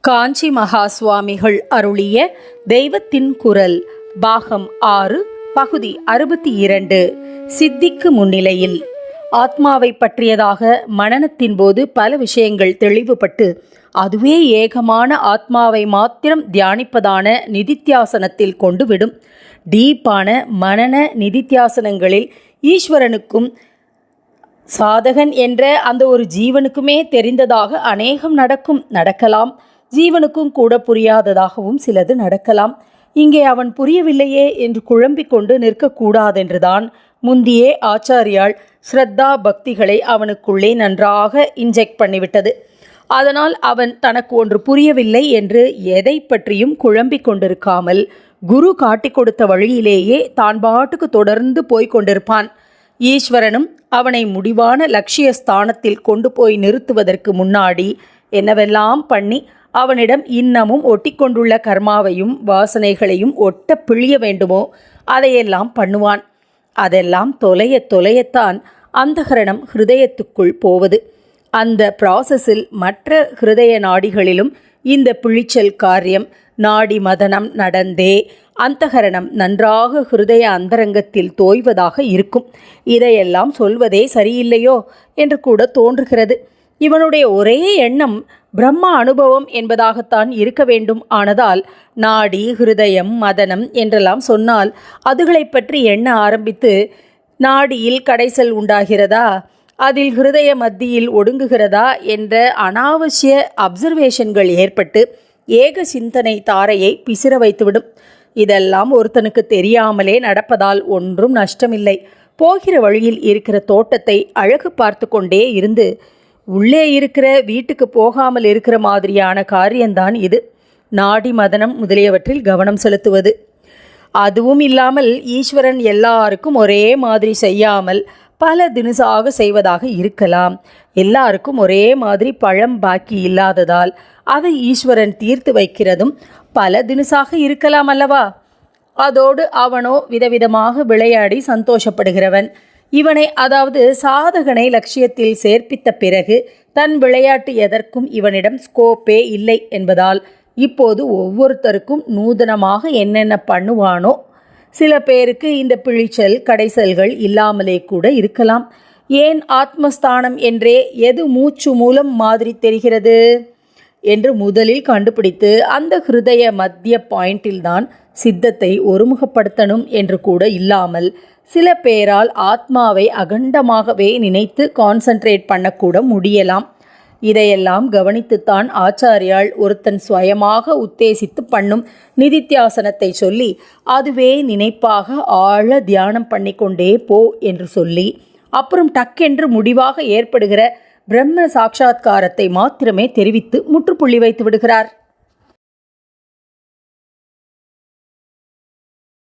காஞ்சி மகா சுவாமிகள் அருளிய தெய்வத்தின் குரல் பாகம் ஆறு பகுதி அறுபத்தி இரண்டு சித்திக்கு முன்னிலையில். ஆத்மாவை பற்றியதாக மனனத்தின் போது பல விஷயங்கள் தெளிவுபட்டு அதுவே ஏகமான ஆத்மாவை மாத்திரம் தியானிப்பதான நிதித்தியாசனத்தில் கொண்டு விடும் டீப்பான மனன நிதித்தியாசனங்களில் ஈஸ்வரனுக்கும் சாதகன் என்ற அந்த ஒரு ஜீவனுக்குமே தெரிந்ததாக அநேகம் நடக்கும் நடக்கலாம். ஜீவனுக்கும் கூட புரியாததாகவும் சிலது நடக்கலாம். இங்கே அவன் புரியவில்லையே என்று குழம்பிக் கொண்டு நிற்கக்கூடாதென்றுதான் முந்தியே ஆச்சாரியால் ஸ்ரத்தா பக்திகளை அவனுக்குள்ளே நன்றாக இன்ஜெக்ட் பண்ணிவிட்டது. அதனால் அவன் தனக்கு ஒன்று புரியவில்லை என்று எதை பற்றியும் குழம்பிக் கொண்டிருக்காமல் குரு காட்டிக் கொடுத்த வழியிலேயே தான் பாட்டுக்கு தொடர்ந்து போய்க் கொண்டிருப்பான். ஈஸ்வரனும் அவனை முடிவான லட்சிய ஸ்தானத்தில் கொண்டு போய் நிறுத்துவதற்கு முன்னாடி என்னவெல்லாம் பண்ணி அவனிடம் இன்னமும் ஒட்டிக்கொண்டுள்ள கர்மாவையும் வாசனைகளையும் ஒட்ட பிழிய வேண்டுமோ? அதையெல்லாம் பண்ணுவான். அதெல்லாம் தொலைய தொலையத்தான் அந்தகரணம் ஹிருதயத்துக்குள் போவது. அந்த ப்ராசஸில் மற்ற ஹிருதய நாடிகளிலும் இந்த பிழிச்சல் காரியம் நாடி மதனம் நடந்தே அந்தகரணம் நன்றாக ஹிருதய அந்தரங்கத்தில் தோய்வதாக இருக்கும். இதையெல்லாம் சொல்வதே சரியில்லையோ? என்று கூட தோன்றுகிறது. இவனுடைய ஒரே எண்ணம் பிரம்ம அனுபவம் என்பதாகத்தான் இருக்க வேண்டும் ஆனதால் நாடி ஹிருதயம் மதனம் என்றெல்லாம் சொன்னால் அதுகளை பற்றி எண்ண ஆரம்பித்து நாடியில் கடைசல் உண்டாகிறதா? அதில் ஹிருதய மத்தியில் ஒடுங்குகிறதா? என்ற அனாவசிய அப்சர்வேஷன்கள் ஏற்பட்டு ஏக சிந்தனை தாரையை பிசிற வைத்துவிடும். இதெல்லாம் ஒருத்தனுக்கு தெரியாமலே நடப்பதால் ஒன்றும் நஷ்டமில்லை. போகிற வழியில் இருக்கிற தோட்டத்தை அழகு பார்த்து கொண்டே இருந்து உள்ளே இருக்கிற வீட்டுக்கு போகாமல் இருக்கிற மாதிரியான காரியம்தான் இது. நாடி மதனம் முதலியவற்றில் கவனம் செலுத்துவது. அதுவும் இல்லாமல் ஈஸ்வரன் எல்லாருக்கும் ஒரே மாதிரி செய்யாமல் பல தினுசாக செய்வதாக இருக்கலாம். எல்லாருக்கும் ஒரே மாதிரி பழம் பாக்கி இல்லாததால் அதை ஈஸ்வரன் தீர்த்து வைக்கிறதும் பல தினுசாக இருக்கலாம் அல்லவா? அதோடு அவனோ விதவிதமாக விளையாடி சந்தோஷப்படுகிறவன். இவனை அதாவது சாதகனை லட்சியத்தில் சேர்ப்பித்த பிறகு தன் விளையாட்டு எதற்கும் இவனிடம் ஸ்கோப்பே இல்லை என்பதால் இப்போது ஒவ்வொருத்தருக்கும் நூதனமாக என்னென்ன பண்ணுவானோ? சில பேருக்கு இந்த பிழிச்சல் கடைசல்கள் இல்லாமலே கூட இருக்கலாம். ஏன் ஆத்மஸ்தானம் என்றே எது மூச்சு மூலம் மாதிரி தெரிகிறது? என்று முதலில் கண்டுபிடித்து அந்த ஹிருதய மத்திய பாயிண்டில்தான் சித்தத்தை ஒருமுகப்படுத்தணும் என்று கூட இல்லாமல் சில பேரால் ஆத்மாவை அகண்டமாகவே நினைத்து கான்சன்ட்ரேட் பண்ணக்கூட முடியலாம். இதையெல்லாம் கவனித்துத்தான் ஆச்சாரியால் ஒருத்தன் சுயமாக உத்தேசித்து பண்ணும் நிதித்தியாசனத்தை சொல்லி அதுவே நினைப்பாக ஆழ தியானம் பண்ணிக்கொண்டே போ என்று சொல்லி அப்புறம் டக்கென்று முடிவாக ஏற்படுகிற பிரம்ம சாட்சா்காரத்தை மாத்திரமே தெரிவித்து முற்றுப்புள்ளி வைத்து விடுகிறார்.